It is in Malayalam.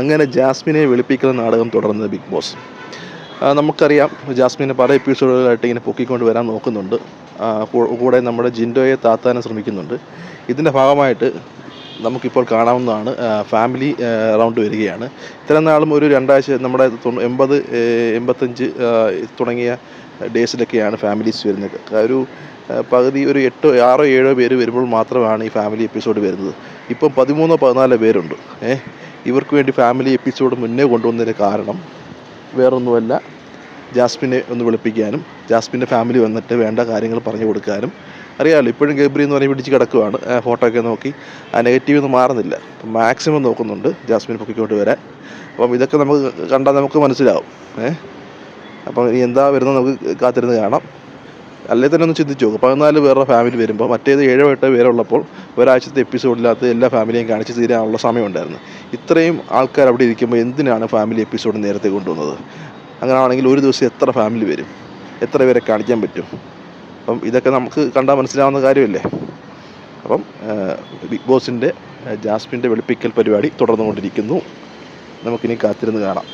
അങ്ങനെ ജാസ്മിനെ വെളുപ്പിക്കുന്ന നാടകം തുടർന്നത് ബിഗ് ബോസ്. നമുക്കറിയാം ജാസ്മിനെ പല എപ്പിസോഡുകളായിട്ട് ഇങ്ങനെ പൊക്കിക്കൊണ്ട് വരാൻ നോക്കുന്നുണ്ട്. കൂടെ നമ്മുടെ ജിൻഡോയെ താത്താനും ശ്രമിക്കുന്നുണ്ട്. ഇതിന്റെ ഭാഗമായിട്ട് നമുക്കിപ്പോൾ കാണാവുന്നതാണ് ഫാമിലി റൗണ്ട് വരികയാണ്. ഇത്രയും നാളും ഒരു രണ്ടാഴ്ച നമ്മുടെ എൺപത് എൺപത്തഞ്ച് തുടങ്ങിയ ഡേയ്സിലൊക്കെയാണ് ഫാമിലീസ് വരുന്നത്. ഒരു പകുതി ഒരു എട്ടോ ആറോ ഏഴോ പേര് വരുമ്പോൾ മാത്രമാണ് ഈ ഫാമിലി എപ്പിസോഡ് വരുന്നത്. ഇപ്പം പതിമൂന്നോ പതിനാലോ പേരുണ്ട്. ഏഹ് ഇവർക്ക് വേണ്ടി ഫാമിലി എപ്പിസോഡ് മുന്നേ കൊണ്ടുവന്നതിന് കാരണം വേറൊന്നുമല്ല. ജാസ്മിനെ ഒന്ന് വിളിപ്പിക്കാനും ജാസ്മിന്റെ ഫാമിലി വന്നിട്ട് വേണ്ട കാര്യങ്ങൾ പറഞ്ഞു കൊടുക്കാനും. അറിയാമല്ലോ ഇപ്പോഴും ഗബ്രി എന്ന് പറഞ്ഞ് പിടിച്ച് കിടക്കുവാണ്. ഫോട്ടോ ഒക്കെ നോക്കി. ആ നെഗറ്റീവ് ഒന്നും മാറുന്നില്ല. അപ്പം മാക്സിമം നോക്കുന്നുണ്ട് ജാസ്മിൻ പൊക്കിക്കൊണ്ട് വരാൻ. അപ്പം ഇതൊക്കെ നമുക്ക് കണ്ടാൽ നമുക്ക് മനസ്സിലാവും. ഏഹ് അപ്പം ഇനി എന്താ വരുന്നത് നമുക്ക് കാത്തിരുന്ന് കാണാം. അല്ലേ തന്നെ ഒന്ന് ചിന്തിച്ചു നോക്കും. പതിനാല് പേരുടെ ഫാമിലി വരുമ്പോൾ മറ്റേത് ഏഴോ എട്ടോ പേരുള്ളപ്പോൾ ഒരാഴ്ചത്തെ എപ്പിസോഡിനകത്ത് എല്ലാ ഫാമിലിയും കാണിച്ച് തീരാനുള്ള സമയമുണ്ടായിരുന്നു. ഇത്രയും ആൾക്കാർ അവിടെ ഇരിക്കുമ്പോൾ എന്തിനാണ് ഫാമിലി എപ്പിസോഡ് നേരത്തെ കൊണ്ടുവന്നത്? അങ്ങനെയാണെങ്കിൽ ഒരു ദിവസം എത്ര ഫാമിലി വരും? എത്ര പേരെ കാണിക്കാൻ പറ്റും? അപ്പം ഇതൊക്കെ നമുക്ക് കണ്ടാൽ മനസ്സിലാവുന്ന കാര്യമല്ലേ? അപ്പം ബിഗ് ബോസിന്റെ ജാസ്മിന്റെ വെളുപ്പിക്കൽ പരിപാടി തുടർന്നുകൊണ്ടിരിക്കുന്നു. നമുക്കിനി കാത്തിരുന്ന് കാണാം.